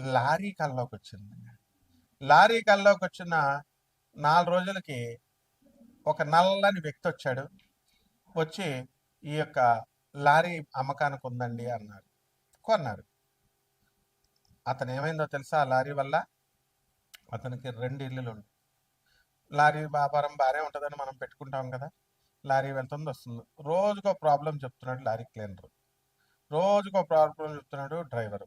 Lorry కల్లోకి వచ్చింది lorry కల్లోకి వచ్చిన నాలుగు రోజులకి ఒక నల్లని వ్యక్తి వచ్చాడు. వచ్చి ఈ యొక్క లారీ అమ్మకానికి ఉందండి అన్నారు కొన్నారు. అతను ఏమైందో తెలుసా? ఆ లారీ వల్ల అతనికి రెండు ఇల్లులు ఉండి లారీ వ్యాపారం బాగానే ఉంటుందని మనం పెట్టుకుంటాం కదా? లారీ వెళ్తుంది వస్తుంది. రోజుకో ప్రాబ్లం చెప్తున్నాడు లారీ క్లీనరు. రోజుకో ప్రాబ్లం చెప్తున్నాడు డ్రైవరు.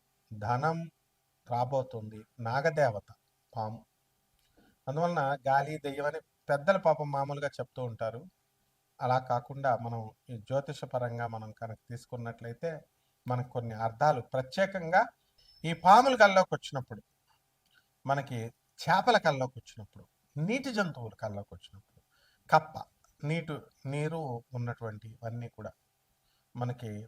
ధనం రాబోతుంది. నాగదేవత పాము. అందువలన గాలి దెయ్యం అని పెద్దల పాపం మామూలుగా చెప్తూ ఉంటారు. అలా కాకుండా మనం ఈ మనం కనుక తీసుకున్నట్లయితే మనకు కొన్ని అర్థాలు. ప్రత్యేకంగా ఈ పాముల కల్లోకి వచ్చినప్పుడు మనకి చేపల కల్లోకి వచ్చినప్పుడు నీటి జంతువుల కల్లోకి వచ్చినప్పుడు కప్ప నీటు నీరు ఉన్నటువంటి ఇవన్నీ కూడా మనకి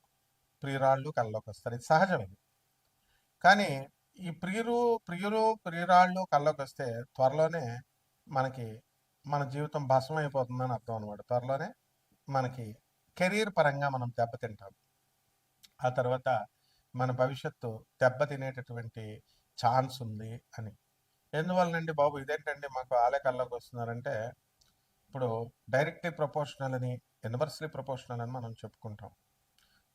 ప్రియురాళ్ళు కళ్ళలోకి వస్తారు. ఇది సహజం ఇది కానీ ఈ ప్రియురు ప్రియులు ప్రియురాళ్ళు కళ్ళలోకి వస్తే త్వరలోనే మనకి మన జీవితం భస్మం అయిపోతుందని అర్థం అనమాట త్వరలోనే మనకి కెరీర్ పరంగా మనం దెబ్బతింటాం. ఆ తర్వాత మన భవిష్యత్తు దెబ్బతినేటటువంటి ఛాన్స్ ఉంది అని. ఎందువల్లనండి బాబు? ఇదేంటండి మాకు ఆలే కళ్ళలోకి వస్తున్నారంటే ఇప్పుడు డైరెక్ట్లీ ప్రపోర్షనల్ అని ఇన్వర్స్లీ ప్రపోర్షనల్ అని మనం చెప్పుకుంటాం.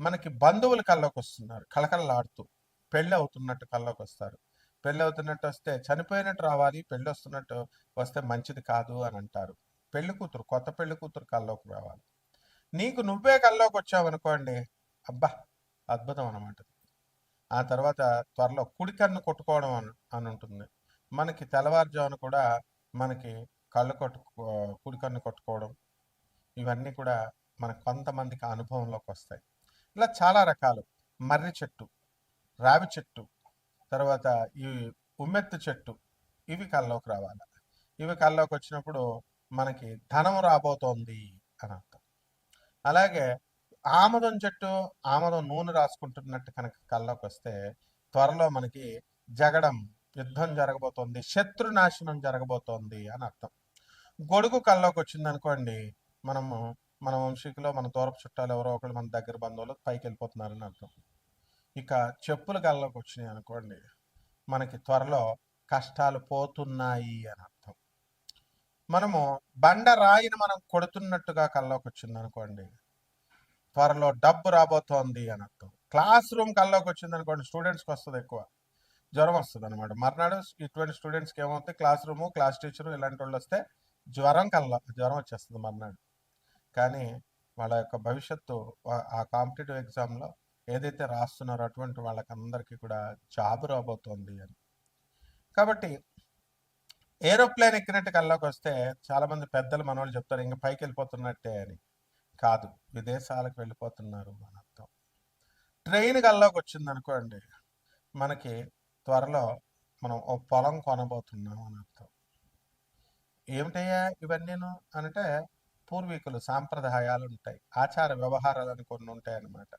మనకి బంధువులు కళ్ళకు వస్తున్నారు కళకళలాడుతూ పెళ్ళి అవుతున్నట్టు కళ్ళలోకి వస్తారు పెళ్ళి అవుతున్నట్టు వస్తే చనిపోయినట్టు రావాలి పెళ్ళి వస్తున్నట్టు వస్తే మంచిది కాదు అని అంటారు. పెళ్ళి కూతురు కొత్త పెళ్ళి కూతురు కళ్ళలోకి రావాలి. నీకు నువ్వే కళ్ళలోకి వచ్చావు అనుకోండి అబ్బా అద్భుతం అనమాట ఆ తర్వాత త్వరలో కుడి కన్ను కొట్టుకోవడం అని అని ఉంటుంది మనకి తెల్లవారుజామున కూడా మనకి కళ్ళు కొట్టు కుడి కన్ను కొట్టుకోవడం ఇవన్నీ కూడా మన కొంతమందికి అనుభవంలోకి వస్తాయి ఇలా చాలా రకాలు. మర్రి చెట్టు రావి చెట్టు తర్వాత ఈ ఉమ్మెత్తు చెట్టు ఇవి కల్లోకి రావాలి. ఇవి కల్లోకి వచ్చినప్పుడు మనకి ధనం రాబోతోంది అని అర్థం. అలాగే ఆమదం చెట్టు ఆమదం నూనె రాసుకుంటున్నట్టు కనుక కల్లోకి వస్తే త్వరలో మనకి జగడం యుద్ధం జరగబోతోంది శత్రు నాశనం జరగబోతోంది అని అర్థం. గొడుగు కల్లోకి వచ్చింది అనుకోండి మనము మన వంశీకులో మన దూరపు చుట్టాలు ఎవరో ఒకరు మన దగ్గర బంధువులు పైకి వెళ్ళిపోతున్నారని అర్థం. ఇక చెప్పులు కల్లోకి వచ్చినాయి అనుకోండి మనకి త్వరలో కష్టాలు పోతున్నాయి అని అర్థం. మనము బండ రాయిని మనం కొడుతున్నట్టుగా కల్లోకి వచ్చింది అనుకోండి త్వరలో డబ్బు రాబోతోంది అని అర్థం. క్లాస్ రూమ్ కల్లోకి వచ్చింది అనుకోండి స్టూడెంట్స్కి వస్తుంది ఎక్కువ జ్వరం వస్తుంది అనమాట మర్నాడు ఇటువంటి స్టూడెంట్స్కి ఏమవుతుంది క్లాస్ రూము క్లాస్ టీచరు ఇలాంటి వాళ్ళు వస్తే జ్వరం కల్లా జ్వరం వచ్చేస్తుంది మర్నాడు. కానీ వాళ్ళ యొక్క భవిష్యత్తు ఆ- కాంపిటేటివ్ ఎగ్జామ్లో ఏదైతే రాస్తున్నారో అటువంటి వాళ్ళకందరికీ కూడా జాబ్ రాబోతోంది అని. కాబట్టి ఏరోప్లేన్ ఎక్కినట్టు కల్లోకి వస్తే చాలామంది పెద్దలు మనవాళ్ళు చెప్తారు ఇంకా పైకి వెళ్ళిపోతున్నట్టే అని. కాదు విదేశాలకు వెళ్ళిపోతున్నారు మన అర్థం ట్రైన్ కల్లోకి వచ్చింది అనుకోండి మనకి త్వరలో మనం ఓ పొలం కొనబోతున్నాం అని అర్థం ఏమిటయ్యా ఇవన్నీను? అంటే పూర్వీకులు సాంప్రదాయాలు ఉంటాయి ఆచార వ్యవహారాలు అని కొన్ని ఉంటాయి అన్నమాట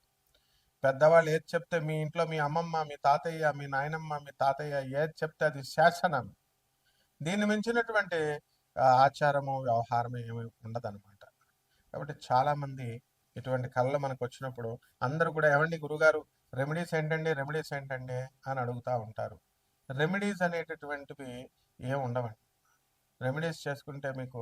పెద్దవాళ్ళు ఏది చెప్తే మీ ఇంట్లో మీ అమ్మమ్మ మీ తాతయ్య మీ నాయనమ్మ మీ తాతయ్య ఏది చెప్తే అది శాసనం. దీన్ని మించినటువంటి ఆచారము వ్యవహారము ఏమి ఉండదన్నమాట. కాబట్టి చాలామంది ఇటువంటి కళలు మనకు వచ్చినప్పుడు అందరూ కూడా ఏమండి గురుగారు రెమెడీస్ ఏంటండి రెమెడీస్ ఏంటండి అని అడుగుతూ ఉంటారు. రెమెడీస్ అనేటటువంటివి ఏమి ఉండవండి. రెమెడీస్ చేసుకుంటే మీకు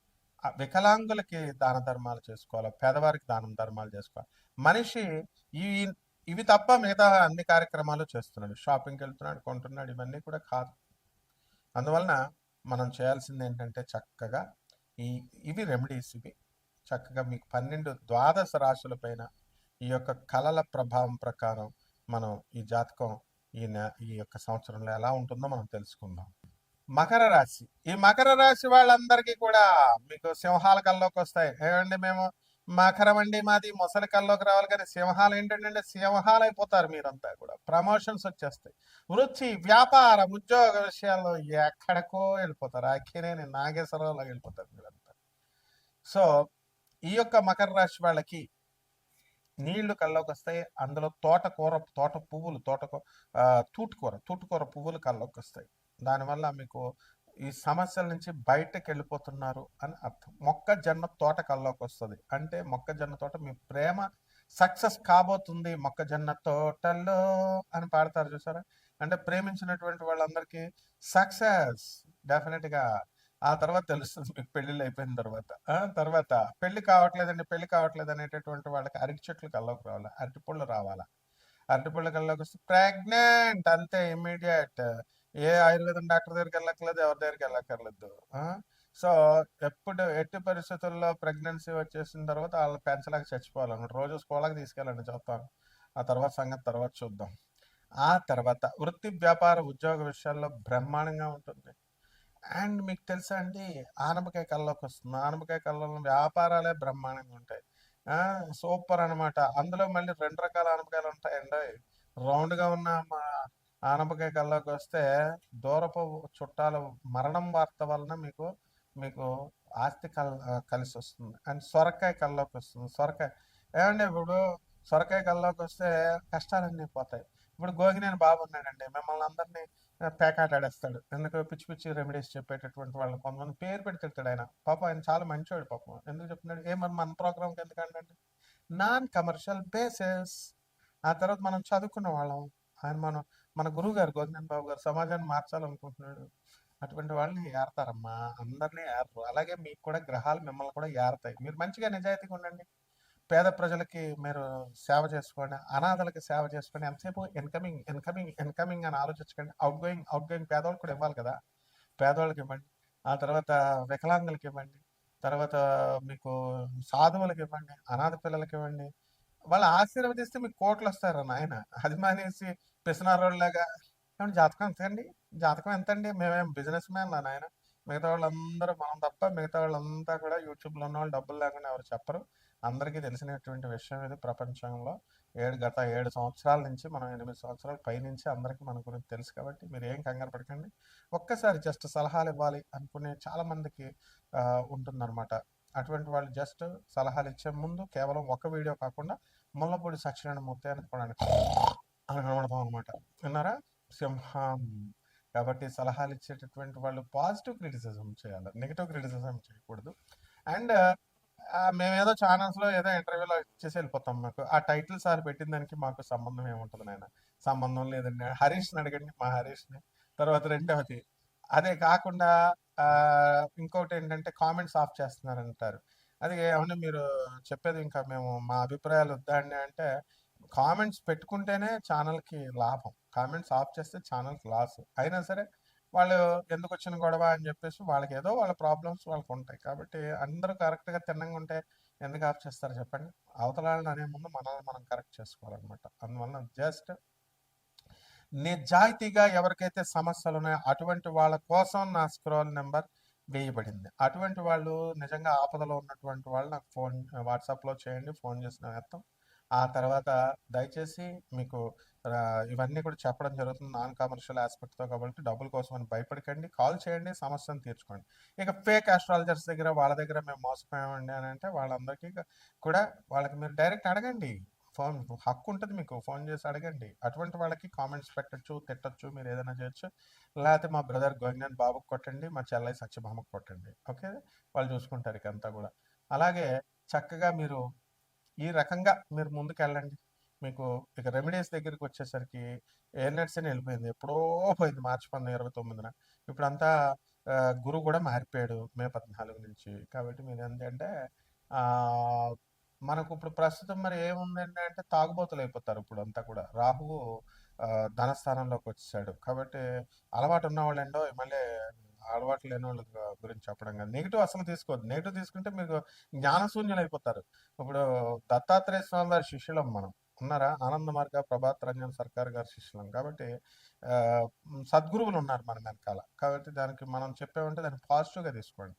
వికలాంగులకి దాన ధర్మాలు చేసుకోవాలి? పేదవారికి దానం ధర్మాలు చేసుకోవాలి? మనిషి ఈ ఇవి తప్ప మిగతా అన్ని కార్యక్రమాలు చేస్తున్నాడు. షాపింగ్కి వెళ్తున్నాడు కొంటున్నాడు ఇవన్నీ కూడా కాదు. అందువలన మనం చేయాల్సింది ఏంటంటే చక్కగా ఈ ఇవి రెమెడీస్ ఇవి. చక్కగా మీకు పన్నెండు ద్వాదశ రాశుల పైన ఈ యొక్క కళల ప్రభావం ప్రకారం మనం ఈ జాతకం ఈ నె- ఈ యొక్క సంవత్సరంలో ఎలా ఉంటుందో మనం తెలుసుకుందాం. మకర రాశి. ఈ మకర రాశి వాళ్ళందరికీ కూడా మీకు సింహాల కల్లోకి వస్తాయి. ఏమండి మేము? మకరం అండి మాది మొసలి కల్లోకి రావాలి కానీ సింహాలు ఏంటంటే సింహాలు అయిపోతారు మీరంతా కూడా. ప్రమోషన్స్ వచ్చేస్తాయి. వృత్తి వ్యాపారం ఉద్యోగ విషయాల్లో ఎక్కడికో వెళ్ళిపోతారు. అక్కినేని నాగేశ్వరరావులాగా వెళ్ళిపోతారు మీరంతా. సో ఈ యొక్క మకర రాశి వాళ్ళకి నీళ్ళు కళ్ళలోకి వస్తాయి. అందులో తోటకూర తోట పువ్వులు తోటకూర తూటుకూర తూటుకూర పువ్వులు కల్లోకి వస్తాయి. దానివల్ల మీకు ఈ సమస్యల నుంచి బయటకు వెళ్ళిపోతున్నారు అని అర్థం. మొక్కజొన్న తోట కల్లోకి వస్తుంది. అంటే మొక్కజొన్న తోట మీ ప్రేమ సక్సెస్ కాబోతుంది మొక్కజొన్న తోటలో అని పాడతారు చూసారా? అంటే ప్రేమించినటువంటి వాళ్ళందరికీ సక్సెస్ డెఫినెట్గా. ఆ తర్వాత తెలుస్తుంది మీకు పెళ్ళిళ్ళు అయిపోయిన తర్వాత. తర్వాత పెళ్ళి కావట్లేదండి పెళ్ళి కావట్లేదు అనేటటువంటి వాళ్ళకి అరటి చెట్లు కల్లోకి రావాలి? అరటిపళ్ళు రావాలా? అరటిపళ్ళు కల్లోకి వస్తే ప్రెగ్నెంట్ అంతే ఇమ్మీడియట్. ఏ ఆయుర్వేదం డాక్టర్ దగ్గరికి వెళ్ళక్కర్లేదు ఎవరి దగ్గరికి వెళ్ళక్కర్లేదు. సో ఎప్పుడు ఎట్టి పరిస్థితుల్లో ప్రెగ్నెన్సీ వచ్చేసిన తర్వాత వాళ్ళు పెంచలేక చచ్చిపోవాలన్నమాట రోజు స్కూల్కి తీసుకెళ్ళండి చెప్తాను ఆ తర్వాత సంగతి తర్వాత చూద్దాం. ఆ తర్వాత వృత్తి వ్యాపార ఉద్యోగ విషయాల్లో బ్రహ్మాండంగా ఉంటుంది. అండ్ మీకు తెలుసా అండి ఆనపకాయ కళ్ళలోకి వస్తుంది. ఆనపకాయ కళ్ళలో వ్యాపారాలే బ్రహ్మాండంగా ఉంటాయి. సూపర్ అనమాట అందులో మళ్ళీ రెండు రకాల ఆనపకాయలు ఉంటాయండి. రౌండ్గా ఉన్న మా ఆనపకాయ కల్లోకి వస్తే దూరపు చుట్టాలు మరణం వార్త వలన మీకు మీకు ఆస్తి కల్ కలిసి వస్తుంది. అండ్ సొరకాయ కళ్ళలోకి వస్తుంది. సొరకాయ ఏమండి ఇప్పుడు సొరకాయ కళ్ళలోకి వస్తే కష్టాలన్నీ పోతాయి. ఇప్పుడు గోగినేని బాబు ఉన్నాడండి. మిమ్మల్ని అందరినీ పేకాటాడేస్తాడు. ఎందుకు పిచ్చి పిచ్చి రెమెడీస్ చెప్పేటటువంటి వాళ్ళు కొంతమంది పేరు పెట్టి తిడతాడు ఆయన. పాపం ఆయన చాలా మంచివాడు పాపం. ఎందుకు చెప్తున్నాడు? ఏమన్నా మన ప్రోగ్రామ్కి ఎందుకంటే నాన్ కమర్షియల్ బేసిస్ ఆ తర్వాత మనం చదువుకున్న వాళ్ళం. ఆయన మనం మన గురువు గారు గోగినేని బాబు గారు సమాజాన్ని మార్చాలనుకుంటున్నాడు. అటువంటి వాళ్ళని ఏరతారమ్మా అందరినీ ఏరరు అలాగే మీకు కూడా గ్రహాలు మిమ్మల్ని కూడా ఏరతాయి మీరు మంచిగా నిజాయితీగా ఉండండి. పేద ప్రజలకి మీరు సేవ చేసుకోండి. అనాథలకి సేవ చేసుకోండి. ఎంతసేపు ఇన్కమింగ్ ఇన్కమింగ్ ఇన్కమింగ్ అని ఆలోచించకండి. అవుట్ గోయింగ్ అవుట్ గోయింగ్ పేదవాళ్ళకి కూడా ఇవ్వాలి కదా. పేదవాళ్ళకి ఇవ్వండి. ఆ తర్వాత వికలాంగులకి ఇవ్వండి. తర్వాత మీకు సాధువులకి ఇవ్వండి. అనాథ పిల్లలకి ఇవ్వండి. వాళ్ళు ఆశీర్వదిస్తే మీకు కోట్లు వస్తారు నాయన? అది మానేసి పిసినారోళ్ళలాగా. ఏమంటే జాతకం ఎంత అండి జాతకం ఎంతండి? మేమేం బిజినెస్ మ్యాన్ నాయన? మిగతా వాళ్ళందరూ మనం తప్ప మిగతా వాళ్ళంతా కూడా యూట్యూబ్లో ఉన్న వాళ్ళు డబ్బులు లేకుండా ఎవరు చెప్పరు. అందరికీ తెలిసినటువంటి విషయం ఇది ప్రపంచంలో. ఏడు గత ఏడు సంవత్సరాల నుంచి మనం ఎనిమిది సంవత్సరాల పైనుంచి అందరికీ మన గురించి తెలుసు కాబట్టి మీరు ఏం కంగారు పడకండి. ఒక్కసారి జస్ట్ సలహాలు ఇవ్వాలి అనుకునే చాలా మందికి ఉంటుందన్నమాట. అటువంటి వాళ్ళు జస్ట్ సలహాలు ఇచ్చే ముందు కేవలం ఒక వీడియో కాకుండా ముల్లపూడి సత్యనారాయణ మూర్తి అని అని కనబడతాం అనమాట విన్నారా? సింహం కాబట్టి సలహాలు ఇచ్చేటటువంటి వాళ్ళు పాజిటివ్ క్రిటిసిజం చేయాలి. నెగిటివ్ క్రిటిసిజం చేయకూడదు. అండ్ మేమేదో ఛానల్స్లో ఏదో ఇంటర్వ్యూలో ఇచ్చేసి వెళ్ళిపోతాం మాకు. ఆ టైటిల్ సార్ పెట్టిన దానికి మాకు సంబంధం ఏముంటుంది నాయన? సంబంధం లేదండి. హరీష్ని అడగండి మా హరీష్ని. తర్వాత రెండవది అదే కాకుండా ఇంకోటి ఏంటంటే కామెంట్స్ ఆఫ్ చేస్తున్నారంటారు. అది ఏమన్నా మీరు చెప్పేది ఇంకా మేము మా అభిప్రాయాలు వద్దండి అంటే కామెంట్స్ పెట్టుకుంటేనే ఛానల్కి లాభం. కామెంట్స్ ఆఫ్ చేస్తే ఛానల్కి లాస్. అయినా సరే వాళ్ళు ఎందుకు వచ్చిన గొడవ అని చెప్పేసి వాళ్ళకి ఏదో వాళ్ళ ప్రాబ్లమ్స్ వాళ్ళకి ఉంటాయి. కాబట్టి అందరూ కరెక్ట్గా తిన్నంగా ఉంటే ఎందుకు ఆఫ్ చేస్తారు చెప్పండి? అవతల అనే ముందు మనల్ని మనం కరెక్ట్ చేసుకోవాలన్నమాట. అందువలన జస్ట్ నిజాయితీగా ఎవరికైతే సమస్యలు ఉన్నాయో అటువంటి వాళ్ళ కోసం నా స్క్రోల్ నెంబర్ వేయబడింది. అటువంటి వాళ్ళు నిజంగా ఆపదలో ఉన్నటువంటి వాళ్ళు నాకు ఫోన్ వాట్సాప్లో చేయండి ఫోన్ చేసిన వేస్తాం ఆ తర్వాత దయచేసి మీకు ఇవన్నీ కూడా చెప్పడం జరుగుతుంది. నాన్ కమర్షియల్ ఆస్పెక్ట్తో కాబట్టి డబ్బుల కోసం అని భయపడకండి. కాల్ చేయండి సమస్యను తీర్చుకోండి. ఇక ఫేక్ ఆస్ట్రాలజర్స్ దగ్గర వాళ్ళ దగ్గర మేము మోసపోయామండి అని అంటే వాళ్ళందరికీ కూడా వాళ్ళకి మీరు డైరెక్ట్ అడగండి. ఫోన్ హక్కు ఉంటుంది మీకు. ఫోన్ చేసి అడగండి. అటువంటి వాళ్ళకి కామెంట్స్ పెట్టచ్చు తిట్టచ్చు మీరు ఏదైనా చేయొచ్చు. లేకపోతే మా బ్రదర్ గోవిందన్ బాబుకి కొట్టండి మా చెల్లై సత్యభామకు కొట్టండి. ఓకే? వాళ్ళు చూసుకుంటారు ఇక అంతా కూడా. అలాగే చక్కగా మీరు ఈ రకంగా మీరు ముందుకెళ్ళండి. మీకు ఇక రెమెడీస్ దగ్గరికి వచ్చేసరికి ఎయిర్నెట్స్ వెళ్ళిపోయింది. ఎప్పుడో పోయింది మార్చి పంతొమ్మిది ఇరవై తొమ్మిదిన. ఇప్పుడంతా గురువు కూడా మారిపోయాడు మే పద్నాలుగు నుంచి. కాబట్టి మీరు ఏంటంటే మనకు ఇప్పుడు ప్రస్తుతం మరి ఏముంది అంటే తాగుబోతులు అయిపోతారు ఇప్పుడు అంతా కూడా. రాహువు ధనస్థానంలోకి వచ్చేసాడు. కాబట్టి అలవాటు ఉన్న వాళ్ళు ఏంటో మళ్ళీ అలవాటు లేని వాళ్ళ గురించి చెప్పడం కాదు నెగిటివ్ అసలు తీసుకోవద్దు. నెగిటివ్ తీసుకుంటే మీకు జ్ఞానశూన్యులు అయిపోతారు. ఇప్పుడు దత్తాత్రేయ స్వామి వారి శిష్యులం మనం. ఉన్నారా? ఆనంద మార్గ ప్రభాత్ రంజన్ సర్కార్ గారి శిష్యులం. కాబట్టి సద్గురువులు ఉన్నారు మన వెనకాల. కాబట్టి దానికి మనం చెప్పామంటే దాన్ని పాజిటివ్గా తీసుకోండి.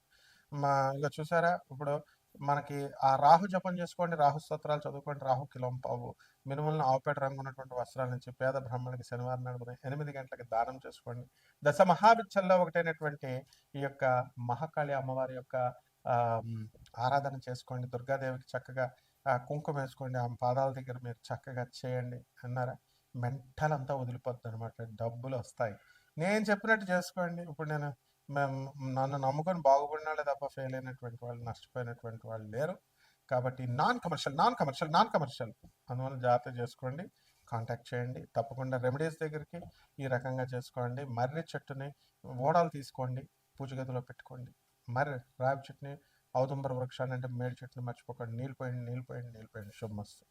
మా ఇక చూసారా? ఇప్పుడు మనకి ఆ రాహు జపం చేసుకోండి రాహు స్తోత్రాలు చదువుకోండి రాహు కిలం పావు. మినుములను ఆవుపేట రంగు ఉన్నటువంటి వస్త్రాల నుంచి పేద బ్రాహ్మణులకి శనివారం నాడు ఉదయం ఎనిమిది గంటలకు దానం చేసుకోండి. దశ మహాభిచ్చల్లో ఒకటైనటువంటి ఈ యొక్క మహాకాళి అమ్మవారి యొక్క ఆరాధన చేసుకోండి. దుర్గాదేవికి చక్కగా కుంకుమ వేసుకోండి. ఆమె పాదాల దగ్గర మీరు చక్కగా చేయండి అన్నారా? మెంటల్ అంతా వదిలిపోద్ది అనమాట డబ్బులు వస్తాయి. నేను చెప్పినట్టు చేసుకోండి. ఇప్పుడు నేను మేము నన్ను నమ్ముకొని బాగుపడినాడే తప్ప ఫెయిల్ అయినటువంటి వాళ్ళు నష్టపోయినటువంటి వాళ్ళు లేరు. కాబట్టి non commercial non commercial non commercial అందువల్ల జాగ్రత్త చేసుకోండి. కాంటాక్ట్ చేయండి. తప్పకుండా రెమెడీస్ దగ్గరికి ఈ రకంగా చేసుకోండి. మర్రి చెట్టుని ఓడాలు తీసుకోండి. పూజ గదిలో పెట్టుకోండి. మర్రి రావి చెట్టుని ఔదుంబర వృక్షాన్ని అంటే మేడి చెట్టుని మర్చిపోకండి. నీళ్ళు పోయండి నీళ్ళు పోయండి నీళ్ళు పోయండి. శుభమస్తు.